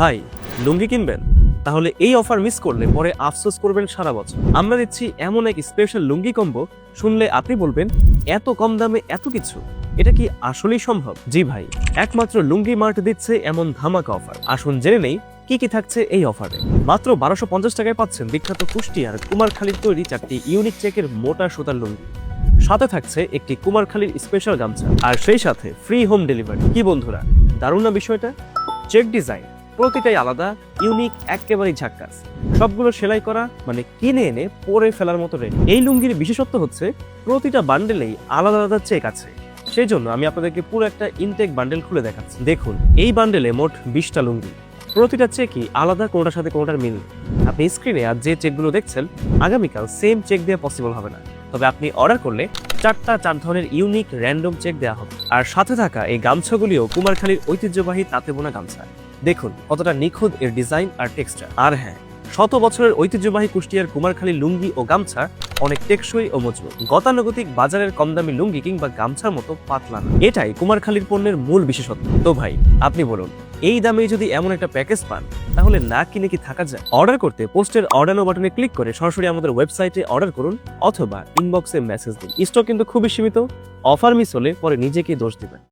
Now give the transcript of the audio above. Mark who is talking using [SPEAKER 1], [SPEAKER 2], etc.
[SPEAKER 1] ভাই, লুঙ্গি কিনবেন? তাহলে এই অফার মিস করলে পরে আফসোস করবেন সারা বছর। আমরা দিচ্ছি এমন এক স্পেশাল লুঙ্গি কম্বো শুনলে আপনি বলবেন, এত কম দামে এত কিছু? এটা কি আসলেই সম্ভব? জি ভাই, একমাত্র লুঙ্গি মার্ট দিচ্ছে এমন ধামাকা অফার আসুন জেনে নেই, কি কি থাকছে এই অফারে মাত্র বারোশো পঞ্চাশ টাকায় পাচ্ছেন বিখ্যাত কুষ্টিয়ার কুমারখালীর তৈরি চারটি ইউনিক চেকের মোটা সুতার লুঙ্গি। সাথে থাকছে একটি কুমারখালীর স্পেশাল গামছা। আর সেই সাথে ফ্রি হোম ডেলিভারি কি বন্ধুরা, দারুণ না বিষয়টা? চেক ডিজাইন প্রতিটাই আলাদা ইউনিক একেবারেই ঝাক্কাস সবগুলো সেলাই করা মানে কিনে এনে পরে ফেলার মতো রেডি এই লুঙ্গির বিশেষত্ব হচ্ছে, প্রতিটা বান্ডেলেই আলাদা আলাদা চেক আছে। সেই জন্য আমি আপনাদেরকে পুরো একটা ইনটেক বান্ডেল খুলে দেখাচ্ছি। দেখুন, এই বান্ডেলে মোট বিশটা লুঙ্গি। প্রতিটা চেকই আলাদা, কোনোটার সাথে কোনোটার মিল। আপনি স্ক্রিনে আর যে চেকগুলো দেখছেন, আগামীকাল সেম চেক দেওয়া পসিবল হবে না। তবে আপনি অর্ডার করলে চারটা, চার ধরনের ইউনিক র্যান্ডম চেক দেওয়া হবে। আর সাথে থাকা এই গামছাগুলিও কুমারখালীর ঐতিহ্যবাহী তাঁতে বোনা গামছা। দেখুন কতটা নিখুঁত এর ডিজাইন আর টেক্সচার। আর হ্যাঁ শত বছরের ঐতিহ্যবাহী কুষ্টিয়ার কুমারখালী লুঙ্গি ও গামছা অনেক টেকসই ও মজবুত। গতানুগতিক বাজারের কম দামি লুঙ্গি কিংবা গামছার মতো পাতলা না। এটাই কুমারখালীর পণ্যের মূল বিশেষত্ব। তো ভাই, আপনি বলুন, এই দামে যদি এমন একটা প্যাকেজ পান, তাহলে না কিনে কি থাকা যায়? অর্ডার করতে পোস্টের অর্ডার বাটনে ক্লিক করে সরাসরি আমাদের ওয়েবসাইটে অর্ডার করুন অথবা ইনবক্সে মেসেজ দিন। স্টক কিন্তু খুবই সীমিত অফার মিস হলে পরে নিজেকে দোষ দিবেন।